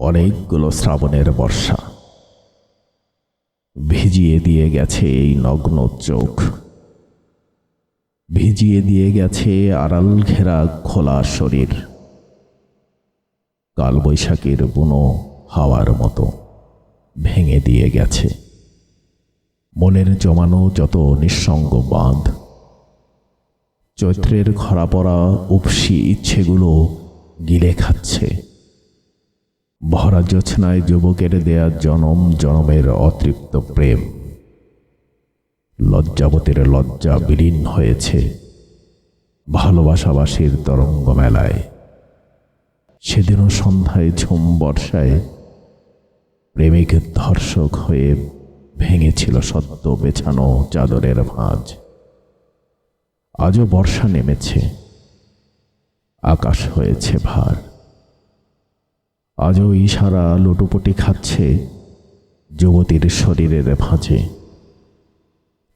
অনেকগুলো শ্রাবণের বর্ষা। ভিজিয়ে দিয়ে গেছে এই নগ্ন চোখ। ভিজিয়ে দিয়ে গেছে আড়াল ঘেরা খোলা শরীর। কালবৈশাখীর বুনো হাওয়ার মতো ভেঙে দিয়ে গেছে। মনের জমানো যত নিঃসঙ্গ বাঁধ, চৈত্রের খরা পড়া উপসি ইচ্ছেগুলো গিলে খাচ্ছে। ভরা জোছনায় যুবকের দেয়া জনম, জনমের অতৃপ্ত প্রেম। লজ্জাবতীর লজ্জা বিলীন হয়েছে ভালোবাসাবাসীর তরঙ্গ মেলায়। সেদিনও সন্ধ্যায় ঝুম বর্ষায় প্রেমিক ধর্ষক হয়ে ভেঙেছিল সদ্য বেছানো চাদরের ভাঁজ। আজও বর্ষা নেমেছে, আকাশ হয়েছে ভার। আজও ইশারা লুটোপুটি খাচ্ছে যুবতীর শরীরের ভাঁজে।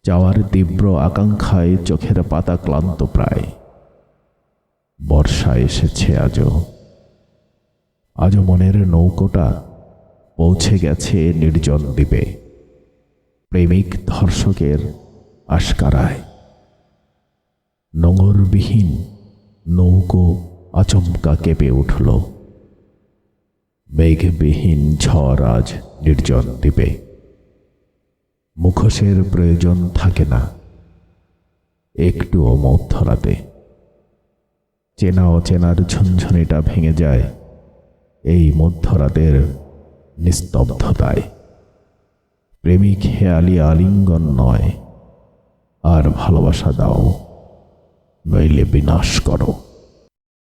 যাওয়ার তীব্র আকাঙ্ক্ষায় চোখের পাতা ক্লান্ত প্রায়। বর্ষা এসেছে আজও। আজও মনের নৌকোটা পৌঁছে গেছে নির্জন দ্বীপে। প্রেমিক ধর্ষকের আশকারায়। নোঙরবিহীন নৌকো আচমকা কেঁপে উঠল। মেঘবিহীন ঝড় আজ নির্জন দ্বীপে। মুখোশের প্রয়োজন থাকে না। একটুও মধ্যরাতে চেনা অচেনার ঝুনঝুনিটা ভেঙে যায় এই মধ্যরাতের নিস্তব্ধতায়। প্রেমিক হেয়ালি আলিঙ্গন নয়, আর ভালোবাসা দাও, নইলে বিনাশ করো।